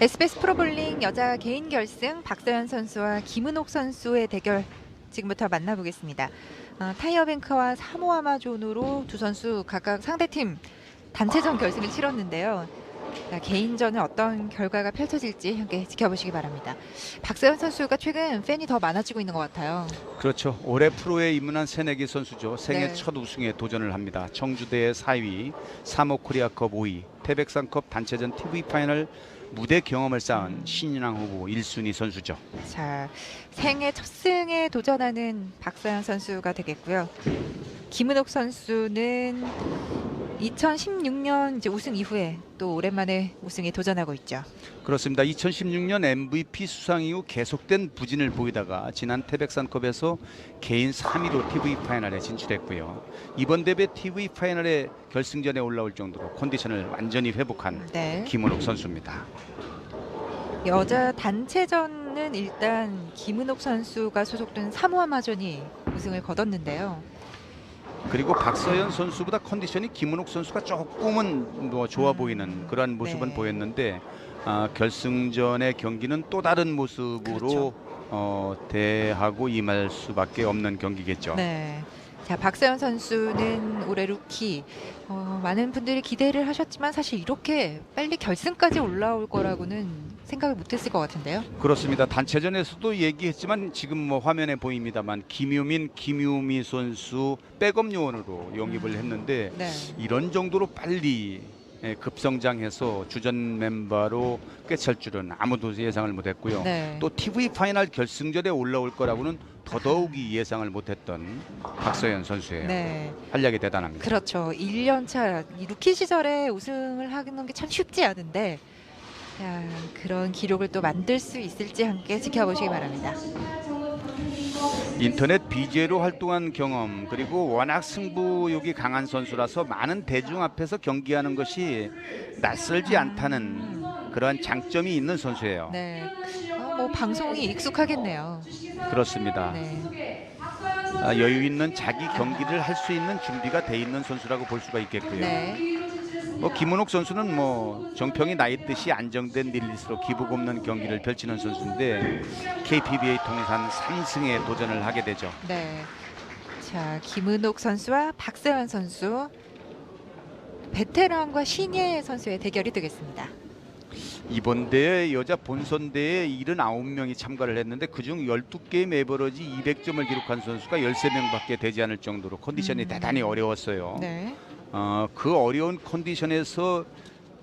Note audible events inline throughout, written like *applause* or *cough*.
SBS 프로볼링 여자 개인 결승 박서연 선수와 김은옥 선수의 대결 지금부터 만나보겠습니다. 어, 타이어뱅크와 사모아마존으로 두 선수 각각 상대팀 단체전 결승을 치렀는데요. 자, 개인전은 어떤 결과가 펼쳐질지 함께 지켜보시기 바랍니다. 박서연 선수가 최근 팬이 더 많아지고 있는 것 같아요. 그렇죠. 올해 프로에 입문한 새내기 선수죠. 생애 네. 첫 우승에 도전을 합니다. 청주대 4위, 3호 코리아컵 5위, 태백산컵 단체전 TV 파이널 무대 경험을 쌓은 신인왕 후보 1순위 선수죠. 자, 생애 첫 승에 도전하는 박서연 선수가 되겠고요. 김은옥 선수는 2016년 이제 우승 이후에 또 오랜만에 우승에 도전하고 있죠. 그렇습니다. 2016년 MVP 수상 이후 계속된 부진을 보이다가 지난 태백산컵에서 개인 3위로 TV 파이널에 진출했고요. 이번 대회 TV 파이널에 결승전에 올라올 정도로 컨디션을 완전히 회복한 네. 김은옥 선수입니다. 여자 단체전은 일단 김은옥 선수가 소속된 사모아 마존이 우승을 거뒀는데요. 그리고 박서연 선수보다 컨디션이 김은옥 선수가 조금은 뭐 좋아 음, 보이는 그러한 모습은 네. 보였는데 아, 결승전의 경기는 또 다른 모습으로 그렇죠. 어, 대하고 임할 수밖에 없는 경기겠죠. 네. 자, 박서연 선수는 올해 루키. 어, 많은 분들이 기대를 하셨지만 사실 이렇게 빨리 결승까지 올라올 거라고는 생각을 못했을 것 같은데요. 그렇습니다. 단체전에서도 얘기했지만 지금 뭐 화면에 보입니다만 김유민, 김유미 선수 백업 요원으로 영입을 음. 했는데 네. 이런 정도로 빨리 예, 급성장해서 주전 멤버로 꿰찰 줄은 아무도 예상을 못했고요. 네. 또 TV 파이널 결승전에 올라올 거라고는 더더욱이 예상을 못했던 박서연 선수예요. 네. 활약이 대단합니다. 그렇죠. 1년 차이 루키 시절에 우승을 하는 게 참 쉽지 않은데 야, 그런 기록을 또 만들 수 있을지 함께 지켜보시기 바랍니다. 인터넷 BJ로 활동한 경험 그리고 워낙 승부욕이 강한 선수라서 많은 대중 앞에서 경기하는 것이 낯설지 않다는 그러한 장점이 있는 선수예요. 네. 어, 뭐 방송이 익숙하겠네요. 그렇습니다. 네. 아, 여유 있는 자기 경기를 할 수 있는 준비가 돼 있는 선수라고 볼 수가 있겠고요. 네. 뭐 김은옥 선수는 뭐 정평이 나이듯이 안정된 릴리스로 기복 없는 경기를 펼치는 선수인데 KPBA 통산 3승에 도전을 하게 되죠. 네. 자, 김은옥 선수와 박세환 선수 베테랑과 신예 선수의 대결이 되겠습니다. 이번 대회 여자 본선 대회에 79명이 참가를 했는데 그중 12게임 에버러지 200점을 기록한 선수가 13명밖에 되지 않을 정도로 컨디션이 음. 대단히 어려웠어요. 네. 어, 그 어려운 컨디션에서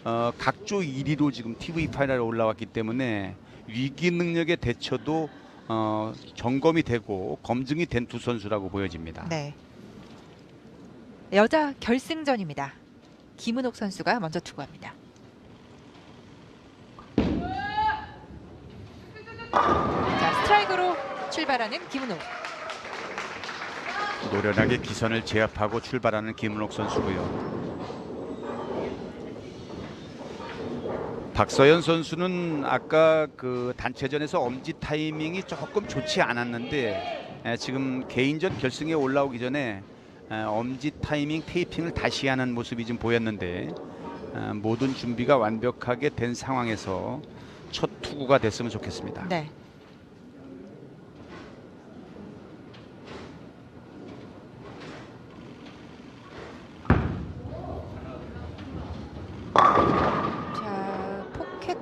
어, 각조 1위로 지금 TV 파이널에 올라왔기 때문에 위기 능력의 대처도 어, 점검이 되고 검증이 된 두 선수라고 보여집니다. 네. 여자 결승전입니다. 김은옥 선수가 먼저 투구합니다. 자, 스트라이크로 출발하는 김은옥. 노련하게 기선을 제압하고 출발하는 김은옥 선수고요. 박서연 선수는 아까 그 단체전에서 엄지 타이밍이 조금 좋지 않았는데 에, 지금 개인전 결승에 올라오기 전에 에, 엄지 타이밍 테이핑을 다시 하는 모습이 좀 보였는데 에, 모든 준비가 완벽하게 된 상황에서 첫 투구가 됐으면 좋겠습니다. 네. 자, 포켓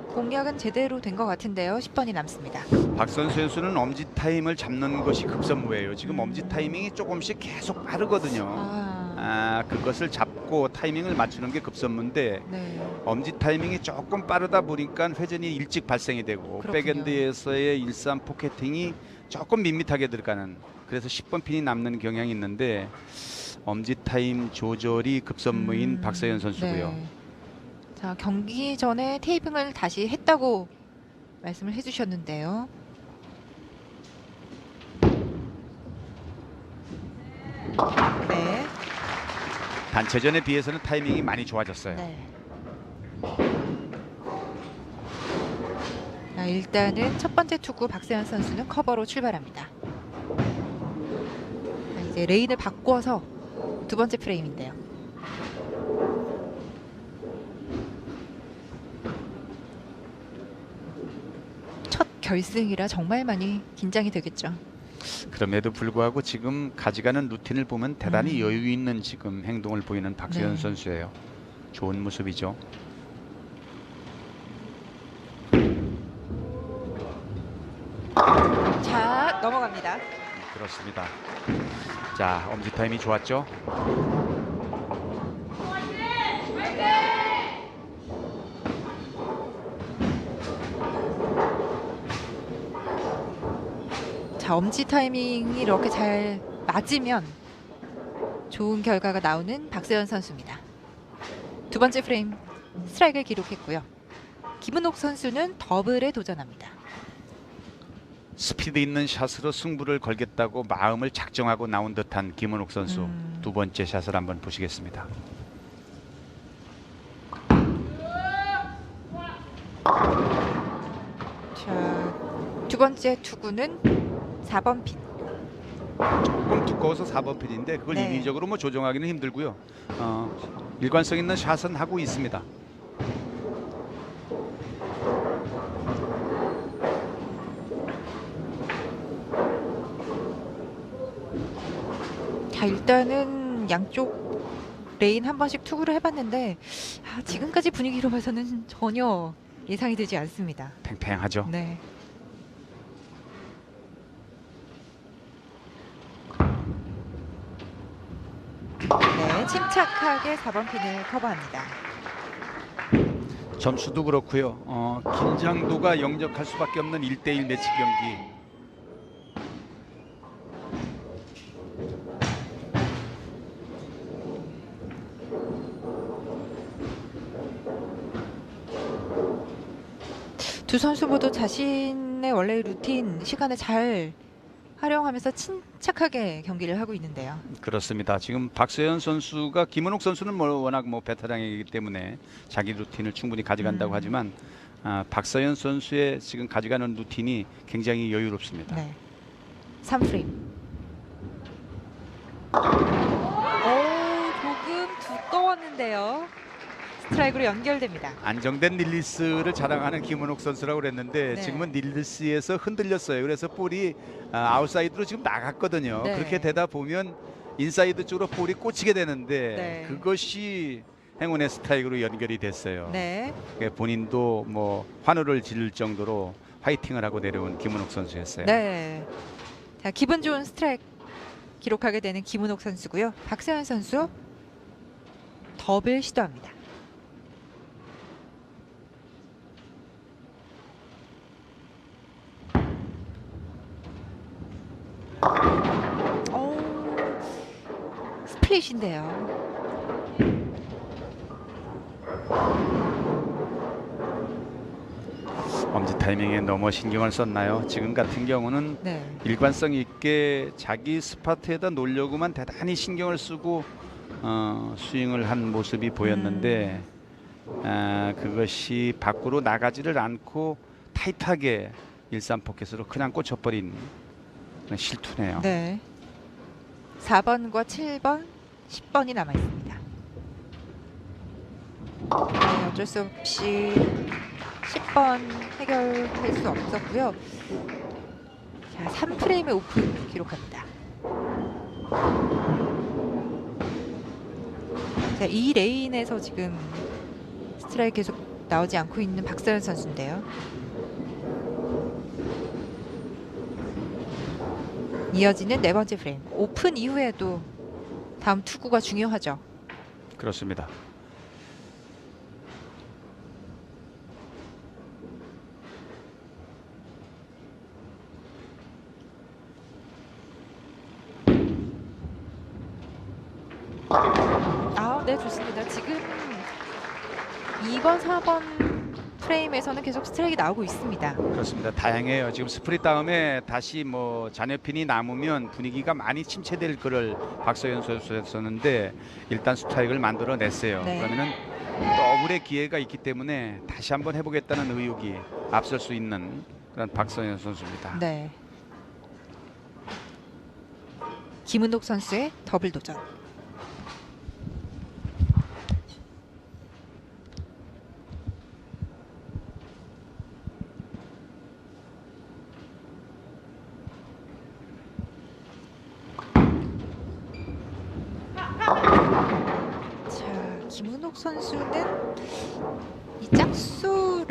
제대로 된 것 같은데요. 10번이 남습니다. 박선 선수는 엄지 타임을 잡는 것이 급선무예요. 지금 엄지 타이밍이 조금씩 계속 빠르거든요. 아, 아 그것을 잡고 타이밍을 맞추는 게 급선무인데 네. 엄지 타이밍이 조금 빠르다 보니까 회전이 일찍 발생이 되고 그렇군요. 백엔드에서의 일산 포켓팅이 조금 밋밋하게 들어가는 그래서 10번 핀이 남는 경향이 있는데 엄지 타임 조절이 급선무인 음, 박서연 선수고요. 네. 자, 경기 전에 테이핑을 다시 했다고 말씀을 해주셨는데요. 네. 단체전에 비해서는 타이밍이 많이 좋아졌어요. 네. 자, 일단은 첫 번째 투구 박세현 선수는 커버로 출발합니다. 자, 이제 레인을 바꿔서 두 번째 프레임인데요. 결승이라 정말 많이 긴장이 되겠죠. 그럼에도 불구하고 지금 가져가는 루틴을 보면 대단히 음. 여유 있는 지금 행동을 보이는 박소연 네. 선수예요. 좋은 모습이죠. 자, 넘어갑니다. 그렇습니다. 자, 엄지 타임이 좋았죠. 자, 엄지 타이밍이 이렇게 잘 맞으면 좋은 결과가 나오는 박세현 선수입니다. 두 번째 프레임 스트라이크를 기록했고요. 김은옥 선수는 더블에 도전합니다. 스피드 있는 샷으로 승부를 걸겠다고 마음을 작정하고 나온 듯한 김은옥 선수 음. 두 번째 샷을 한번 보시겠습니다. 자, 두 번째 투구는 4번 핀. 조금 두꺼워서 4번 필인데 그걸 네. 인위적으로 뭐 조정하기는 힘들고요. 어, 일관성 있는 샷은 하고 있습니다. 자, 일단은 양쪽 레인 한 번씩 투구를 해봤는데 아, 지금까지 분위기로 봐서는 전혀 예상이 되지 않습니다. 팽팽하죠. 네. 네, 침착하게 4번 핀을 커버합니다. 점수도 그렇고요. 어, 긴장도가 역력할 수밖에 없는 1대1 매치 경기. 두 선수 모두 자신의 원래 루틴 시간을 잘 활용하면서 침착하게 경기를 하고 있는데요. 그렇습니다. 지금 박서연 선수가 김은옥 선수는 뭐 워낙 뭐 베테랑이기 때문에 자기 루틴을 충분히 가져간다고 음. 하지만 아, 박서연 선수의 지금 가져가는 루틴이 굉장히 여유롭습니다. 네. 3프레임. 오, 조금 두꺼웠는데요. 스트라이크로 연결됩니다. 안정된 릴리스를 자랑하는 김은옥 선수라고 그랬는데 네. 지금은 릴리스에서 흔들렸어요. 그래서 볼이 아, 아웃사이드로 지금 나갔거든요. 네. 그렇게 되다 보면 인사이드 쪽으로 볼이 꽂히게 되는데 네. 그것이 행운의 스트라이크로 연결이 됐어요. 네. 본인도 뭐 환호를 지를 정도로 화이팅을 하고 내려온 김은옥 선수였어요. 네. 자, 기분 좋은 스트라이크 기록하게 되는 김은옥 선수고요. 박세현 선수 더블 시도합니다. 오, 스플릿인데요. 엄지 타이밍에 너무 신경을 썼나요? 지금 같은 경우는 네. 일관성 있게 자기 스파트에다 놓으려고만 대단히 신경을 쓰고 어, 스윙을 한 모습이 보였는데 아, 그것이 밖으로 나가지를 않고 타이트하게 일산 포켓으로 그냥 꽂혀버린 실투네요. 네. 4번과 7번, 10번이 남아 있습니다. 네, 어쩔 수 없이 10번 해결할 수 없었고요. 자, 3프레임의 오픈 기록합니다. 자, 이 레인에서 지금 스트라이크 계속 나오지 않고 있는 박서연 선수인데요. 이어지는 네 번째 프레임. 오픈 이후에도 다음 투구가 중요하죠. 그렇습니다. 아, 네, 좋습니다. 지금 2번, 4번 프레임에서는 계속 스트라이크 나오고 있습니다. 그렇습니다. 다양해요. 지금 스프릿 다음에 다시 뭐 잔여핀이 남으면 분위기가 많이 침체될 거를 박서연 선수였었는데 일단 스트라이크를 만들어냈어요. 네. 그러면은 더블의 기회가 있기 때문에 다시 한번 해보겠다는 의욕이 앞설 수 있는 그런 박서연 선수입니다. 네. 김은옥 선수의 더블 도전. 김은옥 선수는 이 짝수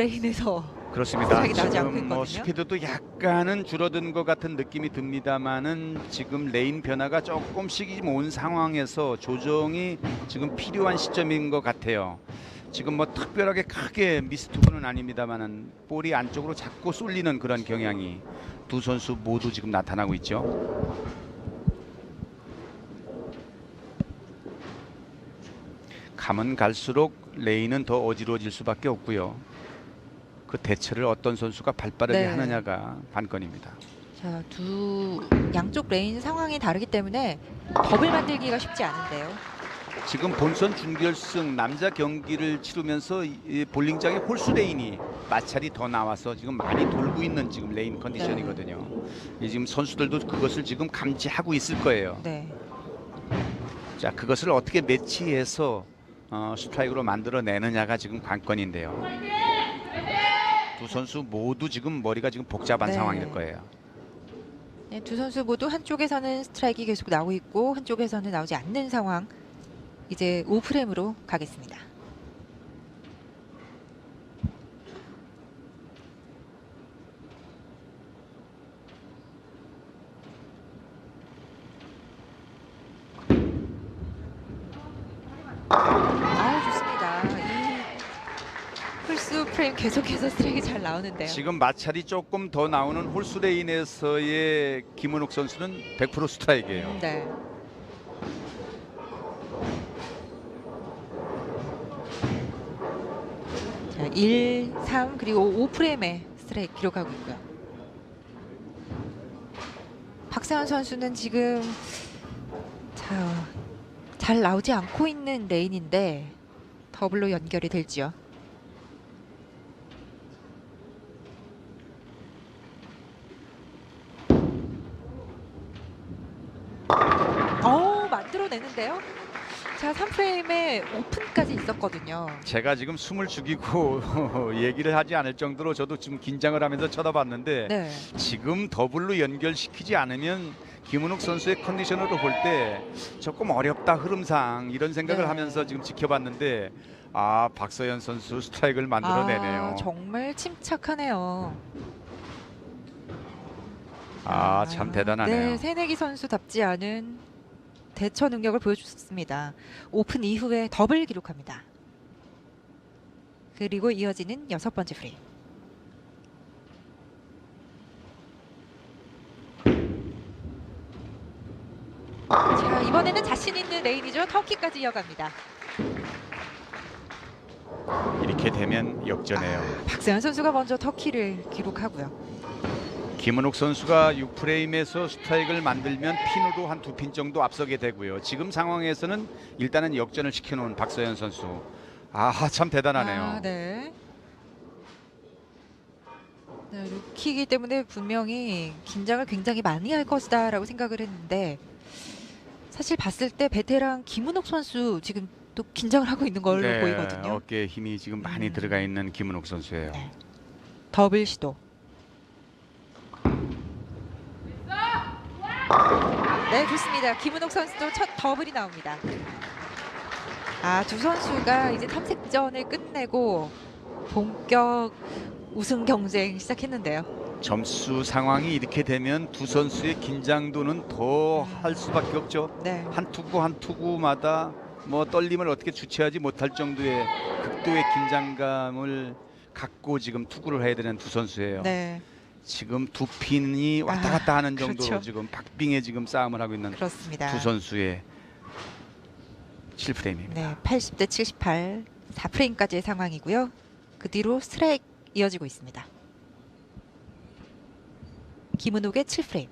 레인에서 그렇습니다. 않고 지금 뭐 있거든요. 스피드도 약간은 줄어든 것 같은 느낌이 듭니다만은 지금 레인 변화가 조금씩 온 상황에서 조정이 지금 필요한 시점인 것 같아요. 지금 뭐 특별하게 크게 미스투구는 아닙니다만은 볼이 안쪽으로 자꾸 쏠리는 그런 경향이 두 선수 모두 지금 나타나고 있죠. 가면 갈수록 레인은 더 어지러워질 수밖에 없고요. 그 대처를 어떤 선수가 발빠르게 네. 하느냐가 관건입니다. 자, 두 양쪽 레인 상황이 다르기 때문에 더블 만들기가 쉽지 않은데요. 지금 본선 준결승 남자 경기를 치르면서 볼링장에 홀수 레인이 마찰이 더 나와서 지금 많이 돌고 있는 지금 레인 컨디션이거든요. 이 지금 선수들도 그것을 지금 감지하고 있을 거예요. 네. 자, 그것을 어떻게 매치해서 어, 스트라이크로 만들어내느냐가 지금 관건인데요. 두 선수 모두 지금 머리가 지금 복잡한 네. 상황일 거예요. 네, 두 선수 모두 한쪽에서는 스트라이크 계속 나오고 있고 한쪽에서는 나오지 않는 상황. 이제 5프레임으로 가겠습니다. 아 좋습니다. 이 풀스 프레임 계속해서 스트라이크 잘 나오는데요. 지금 마찰이 조금 더 나오는 홀수 레인에서의 김은욱 선수는 100% 스트라이크예요. 네. 자, 1, 3 그리고 5프레임에 스트라이크 기록하고 있고요. 박세환 선수는 지금 자, 잘 나오지 않고 있는 레인인데 더블로 연결이 될지요. 어 만들어내는데요. 자 3프레임에 오픈까지 있었거든요. 제가 지금 숨을 죽이고 *laughs* 얘기를 하지 않을 정도로 저도 지금 긴장을 하면서 쳐다봤는데 네. 지금 더블로 연결시키지 않으면 김은욱 선수의 컨디션으로 볼 때 조금 어렵다 흐름상 이런 생각을 네. 하면서 지금 지켜봤는데 아 박서연 선수 스트라이크를 만들어내네요. 아, 정말 침착하네요. 아참 대단하네요. 네, 새내기 선수답지 않은 대처 능력을 보여줬습니다. 오픈 이후에 더블 기록합니다. 그리고 이어지는 여섯 번째 프레임. 자 이번에는 자신 있는 레인이죠. 터키까지 이어갑니다. 이렇게 되면 역전해요. 박세현 선수가 먼저 터키를 기록하고요. 김은욱 선수가 6프레임에서 스트라이크를 만들면 핀으로 한 두 핀 정도 앞서게 되고요. 지금 상황에서는 일단은 역전을 시켜놓은 박서연 선수. 아 참 대단하네요. 아, 네. 네, 루키이기 때문에 분명히 긴장을 굉장히 많이 할 것이다라고 생각을 했는데 사실 봤을 때 베테랑 김은옥 선수 지금 또 긴장을 하고 있는 걸로 네, 보이거든요. 어깨에 힘이 지금 많이 음. 들어가 있는 김은욱 선수예요. 네. 더블 시도. 네, 좋습니다. 김은옥 선수도 첫 더블이 나옵니다. 아, 두 선수가 이제 탐색전을 끝내고 본격 우승 경쟁 시작했는데요. 점수 상황이 이렇게 되면 두 선수의 긴장도는 더 할 수밖에 없죠. 네. 한 투구 한 투구마다 뭐 떨림을 어떻게 주체하지 못할 정도의 극도의 긴장감을 갖고 지금 투구를 해야 되는 두 선수예요. 네, 지금 두 핀이 왔다 아, 갔다 하는 정도로 그렇죠. 지금 박빙의 지금 싸움을 하고 있는 그렇습니다. 두 선수의 7프레임입니다. 네, 80대 78, 4프레임까지의 상황이고요. 그 뒤로 스트라이크 이어지고 있습니다. 김은옥의 7프레임.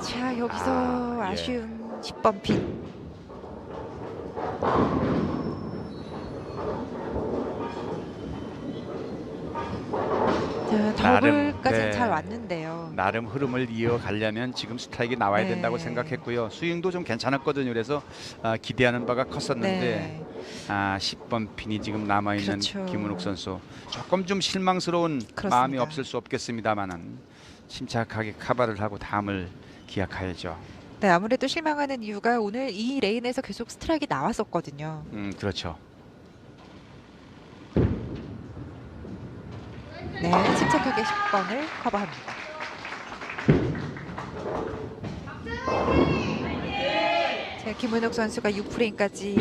자, 여기서 아, 아, 예. 쉬운 10번 핀. 자, 나름, 더블까지는 네. 잘 왔는데요. 나름 흐름을 이어가려면 지금 스트라이크 나와야 네. 된다고 생각했고요. 스윙도 좀 괜찮았거든요. 그래서 아, 기대하는 바가 컸었는데 네. 아, 10번 핀이 지금 남아 있는 그렇죠. 김은욱 선수 조금 좀 실망스러운 그렇습니다. 마음이 없을 수 없겠습니다만은 침착하게 카바를 하고 다음을 기약해야죠. 네, 아무래도 실망하는 이유가 오늘 이 레인에서 계속 스트라이크 나왔었거든요. 음, 그렇죠. 네, 침착하게 10번을 커버합니다. 자, 김은옥 선수가 6프레임까지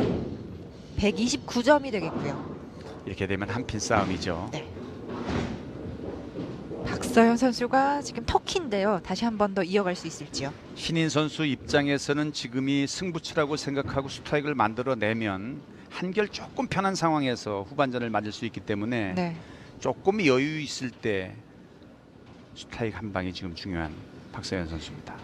129점이 되겠고요. 이렇게 되면 한 핀 싸움이죠. 네. 박서연 선수가 지금 터키인데요. 다시 한 번 더 이어갈 수 있을지요? 신인 선수 입장에서는 지금이 승부치라고 생각하고 스트라이크를 만들어내면 한결 조금 편한 상황에서 후반전을 맞을 수 있기 때문에 네. 조금 여유 있을 때 스트라이크 한 방이 지금 중요한 박서연 선수입니다.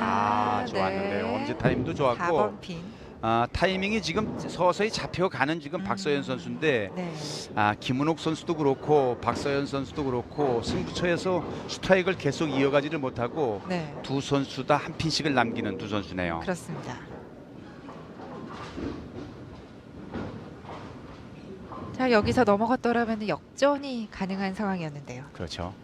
아, 좋았는데요. 엄지 타임도 좋았고 4번 핀. 아, 타이밍이 지금 서서히 잡혀가는 지금 음. 박서연 선수인데 네. 아, 김은옥 선수도 그렇고 박서연 선수도 그렇고 승부처에서 스트라이크를 계속 이어가지를 못하고 네. 두 선수 다 한 핀씩을 남기는 두 선수네요. 그렇습니다. 자, 여기서 넘어갔더라면 역전이 가능한 상황이었는데요. 그렇죠.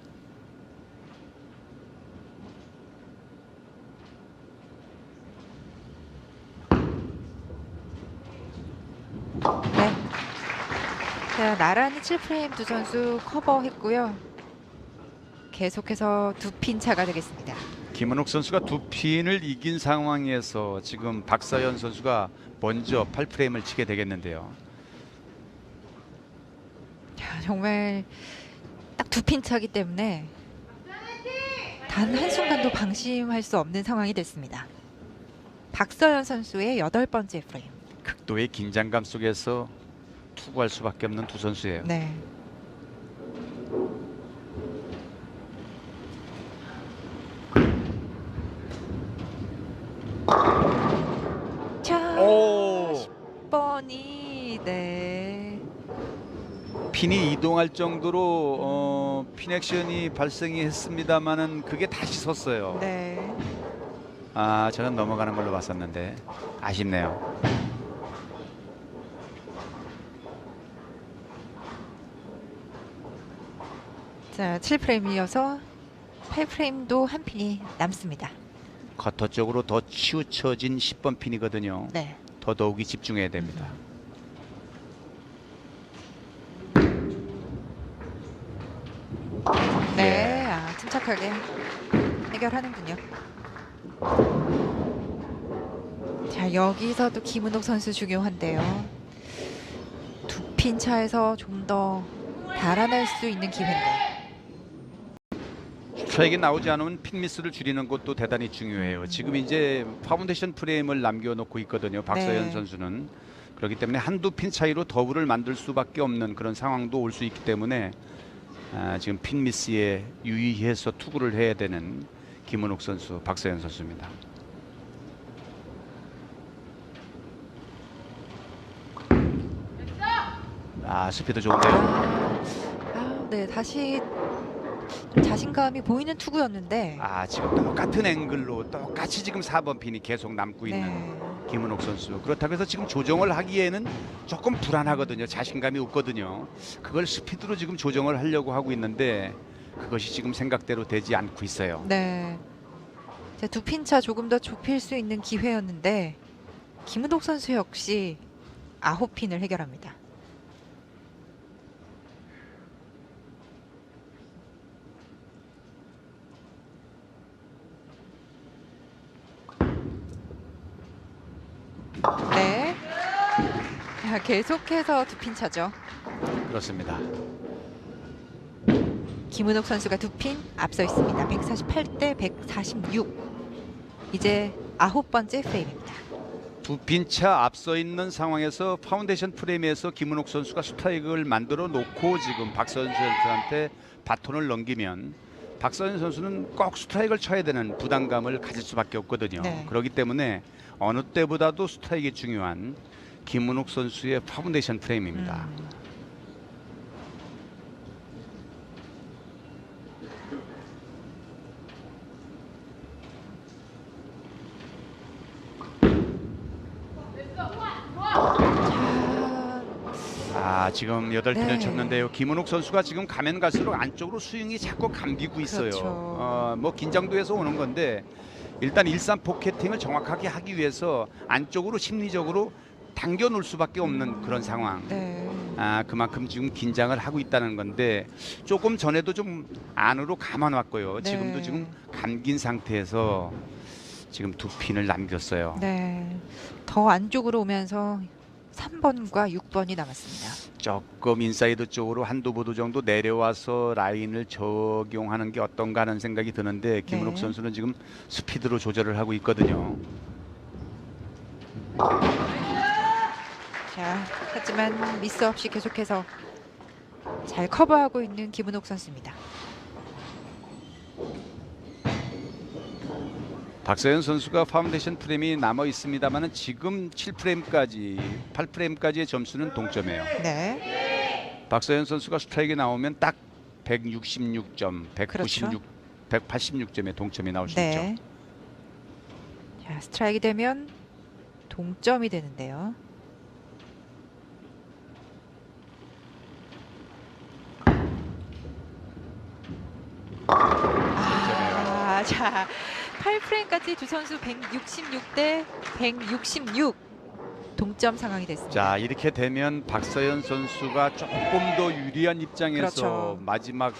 네. 자, 나란히 7프레임 두 선수 커버했고요. 계속해서 두 핀 차가 되겠습니다. 김은옥 선수가 두 핀을 이긴 상황에서 지금 박서연 선수가 먼저 8프레임을 치게 되겠는데요. 야, 정말 딱 두 핀 차기 때문에 단 한순간도 방심할 수 없는 상황이 됐습니다. 박서연 선수의 여덟 번째 프레임. 극도의 긴장감 속에서 투구할 수밖에 없는 두 선수예요. 네. 자, 오! 10번이 네. 핀이 이동할 정도로 어, 핀 액션이 발생이 했습니다만은 그게 다시 섰어요. 네. 아, 저는 넘어가는 걸로 봤었는데 아쉽네요. 자, 7프레임 이어서 8프레임도 한 핀이 남습니다. 커터 쪽으로 더 치우쳐진 10번 핀이거든요. 네. 더더욱이 집중해야 됩니다. 네. 아, 침착하게 해결하는군요. 자, 여기서 도 김은옥 선수 중요한데요. 두 핀 차에서 좀 더 달아날 수 있는 기회인데. 스트라이크 나오지 않으면 핀 미스를 줄이는 것도 대단히 중요해요. 지금 이제 파운데이션 프레임을 남겨놓고 있거든요. 박서연 네. 선수는 그렇기 때문에 한두 핀 차이로 더블을 만들 수밖에 없는 그런 상황도 올 수 있기 때문에 아, 지금 핀 미스에 유의해서 투구를 해야 되는 김은옥 선수, 박서연 선수입니다. 아 스피드 좋은데요. 아, 네. 다시 좀 자신감이 보이는 투구였는데. 아 지금 똑같은 앵글로 똑같이 지금 4번 핀이 계속 남고 있는 네. 김은옥 선수 그렇다고 해서 지금 조정을 하기에는 조금 불안하거든요 자신감이 없거든요 그걸 스피드로 지금 조정을 하려고 하고 있는데 그것이 지금 생각대로 되지 않고 있어요 네. 자, 두핀 차 조금 더 좁힐 수 있는 기회였는데 김은옥 선수 역시 아홉 핀을 해결합니다. 네. 자, 계속해서 두 핀 차죠. 그렇습니다 김은옥 선수가 두 핀 앞서 있습니다. 148대 146. 이제 아홉 번째 프레임입니다. 두 핀 차 앞서 있는 상황에서 파운데이션 프레임에서 김은옥 선수가 스트라이크를 만들어 놓고 지금 박서연 선수한테 바톤을 넘기면 박서연 선수는 꼭 스트라이크를 쳐야 되는 부담감을 가질 수밖에 없거든요. 네. 그렇기 때문에 어느 때보다도 스트라이크가 중요한 김은옥 선수의 파운데이션 프레임입니다. 음. 자, 아 지금 여덟 핀을 네. 쳤는데요. 김은옥 선수가 지금 가면 갈수록 안쪽으로 스윙이 자꾸 감기고 있어요. 그렇죠. 어, 뭐 긴장도에서 오는 건데 일단 일산 포켓팅을 정확하게 하기 위해서 안쪽으로 심리적으로 당겨 놓을 수밖에 없는 그런 상황. 네. 아 그만큼 지금 긴장을 하고 있다는 건데 조금 전에도 좀 안으로 감아 왔고요. 네. 지금도 지금 감긴 상태에서 지금 두 핀을 남겼어요. 네. 더 안쪽으로 오면서 3번과 6번이 남았습니다. 조금 인사이드 쪽으로 한두 보도 정도 내려와서 라인을 적용하는 게 어떤가 하는 생각이 드는데 김은옥 네. 선수는 지금 스피드로 조절을 하고 있거든요. 자, 하지만 미스 없이 계속해서 잘 커버하고 있는 김은옥 선수입니다. 박서연 선수가 파운데이션 프레임이 남아 있습니다만은 지금 7프레임까지 8프레임까지의 점수는 동점이에요. 네. 박서연 선수가 스트라이크 나오면 딱 166점, 196, 그렇죠. 186점의 동점이 나올 수 네. 있죠. 자, 스트라이크 되면 동점이 되는데요. 아, 자, 8프레임까지 두 선수 166 대 166 동점 상황이 됐습니다. 자 이렇게 되면 박서연 선수가 조금 더 유리한 입장에서 그렇죠. 마지막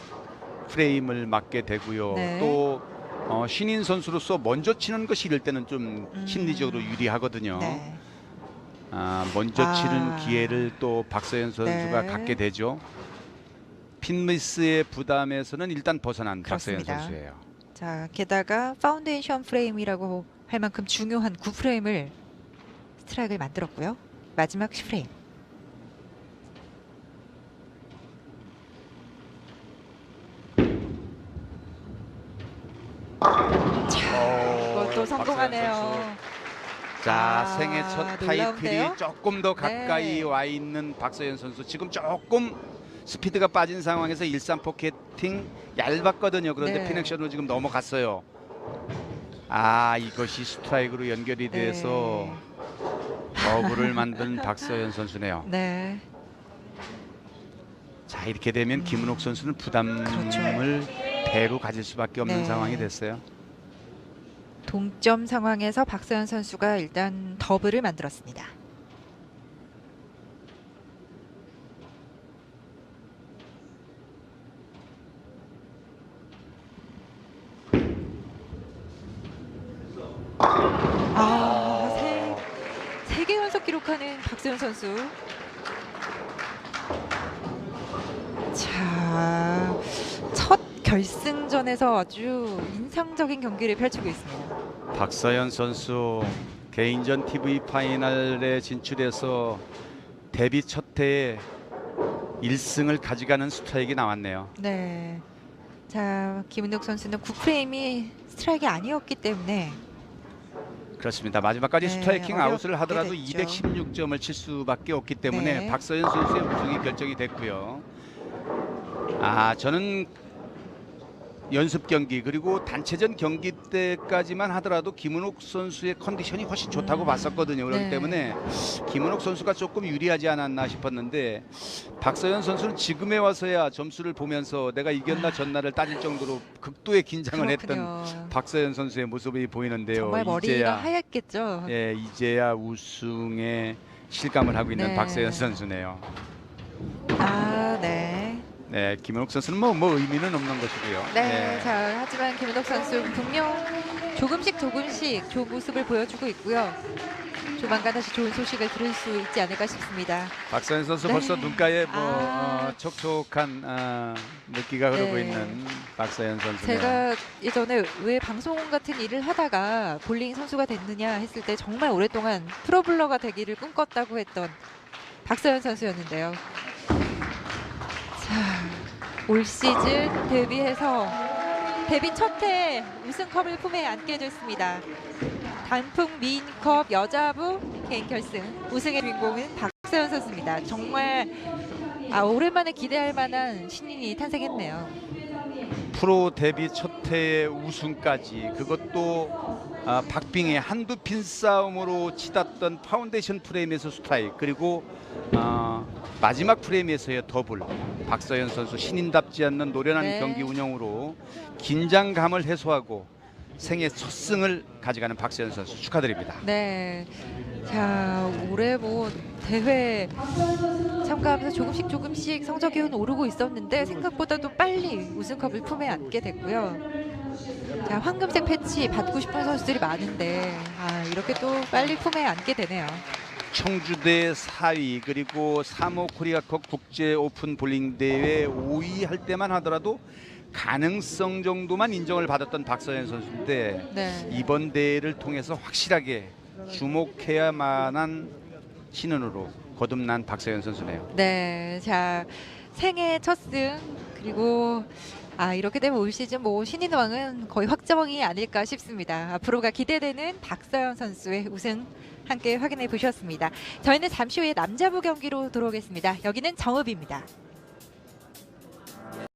프레임을 맞게 되고요. 네. 또 어, 신인 선수로서 먼저 치는 것이 이럴 때는 좀 음. 심리적으로 유리하거든요. 네. 아, 먼저 아. 치는 기회를 또 박서연 선수가 네. 갖게 되죠. 핀미스의 부담에서는 일단 벗어난 박서연 그렇습니다. 선수예요. 자, 게다가 파운데이션 프레임이라고 할 만큼 중요한 9프레임을 스트라이크를 만들었고요. 마지막 10프레임. 자, 이것도 성공하네요. 자 아, 생애 첫 놀라운데요? 타이틀이 조금 더 가까이 네. 와 있는 박서연 선수 지금 조금 스피드가 빠진 상황에서 일산 포켓팅 얇았거든요 그런데 네. 피넥션으로 지금 넘어갔어요 아 이것이 스트라이크로 연결이 돼서 더블을 만든 *laughs* 박서연 선수네요 네. 자 이렇게 되면 김은옥 선수는 부담을 그렇죠. 배로 가질 수밖에 없는 네. 상황이 됐어요 동점 상황에서 박서연 선수가 일단 더블을 만들었습니다. 아, 세, 기록하는 박서연 선수. 자, 첫 결승전에서 아주 인상적인 경기를 펼치고 있습니다. 박서연 선수 개인전 TV 파이널에 진출해서 데뷔 첫 해에 1승을 가져가는 스트라이크 나왔네요. 네. 자, 김은혁 선수는 9프레임이 스트라이크가 아니었기 때문에 그렇습니다. 마지막까지 네, 스트라이킹 아웃을 하더라도 됐죠. 216점을 칠 수밖에 없기 때문에 네. 박서연 선수의 우승이 결정이 됐고요. 아, 저는 연습 경기 그리고 단체전 경기 때까지만 하더라도 김은옥 선수의 컨디션이 훨씬 좋다고 음, 봤었거든요. 그렇기 네. 때문에 김은옥 선수가 조금 유리하지 않았나 싶었는데 박서연 선수는 지금에 와서야 점수를 보면서 내가 이겼나 졌나를 따질 정도로 극도의 긴장을 했던 아. 그렇군요. 박서연 선수의 모습이 보이는데요. 정말 머리가 이제야 하얗겠죠. 예, 이제야 우승에 실감을 하고 있는 네. 박서연 선수네요. 아, 네. 네, 김은옥 선수는 뭐, 뭐 의미는 없는 것이고요. 네, 자, 하지만 김은혁 선수 분명 조금씩 조금씩 좋은 모습을 보여주고 있고요. 조만간 다시 좋은 소식을 들을 수 있지 않을까 싶습니다. 박서연 선수 네. 벌써 눈가에 뭐 아. 어, 촉촉한 어, 느끼가 흐르고 네. 있는 박서연 선수네요. 제가 예전에 왜 방송 같은 일을 하다가 볼링 선수가 됐느냐 했을 때 정말 오랫동안 프로블러가 되기를 꿈꿨다고 했던 박서연 선수였는데요. 자, 올 시즌 데뷔해서 데뷔 첫 해 우승컵을 품에 안게 됐습니다. 단풍 미인컵 여자부 개인 결승 우승의 주인공은 박서연 선수입니다. 정말 아, 오랜만에 기대할 만한 신인이 탄생했네요. 프로 데뷔 첫 해의 우승까지 그것도 아, 박빙의 한두 핀 싸움으로 치닫던 파운데이션 프레임에서 스트라이크 그리고 아, 마지막 프레임에서의 더블 박서연 선수 신인답지 않는 노련한 네. 경기 운영으로 긴장감을 해소하고 생애 첫 승을 가져가는 박서연 선수 축하드립니다. 네. 자, 올해 뭐 대회 참가하면서 조금씩 조금씩 성적이 오르고 있었는데 생각보다도 빨리 우승컵을 품에 안게 됐고요. 자, 황금색 패치 받고 싶은 선수들이 많은데 아, 이렇게 또 빨리 품에 안게 되네요. 청주대 4위 그리고 3호 코리아컵 국제 오픈 볼링 대회 5위 할 때만 하더라도 가능성 정도만 인정을 받았던 박서연 선수인데 네. 이번 대회를 통해서 확실하게 주목해야만한 신인으로 거듭난 박서연 선수네요. 네, 자 생애 첫승 그리고 아 이렇게 되면 올 시즌 뭐 신인왕은 거의 확정이 아닐까 싶습니다. 앞으로가 기대되는 박서연 선수의 우승 함께 확인해 보셨습니다. 저희는 잠시 후에 남자부 경기로 돌아오겠습니다. 여기는 정읍입니다.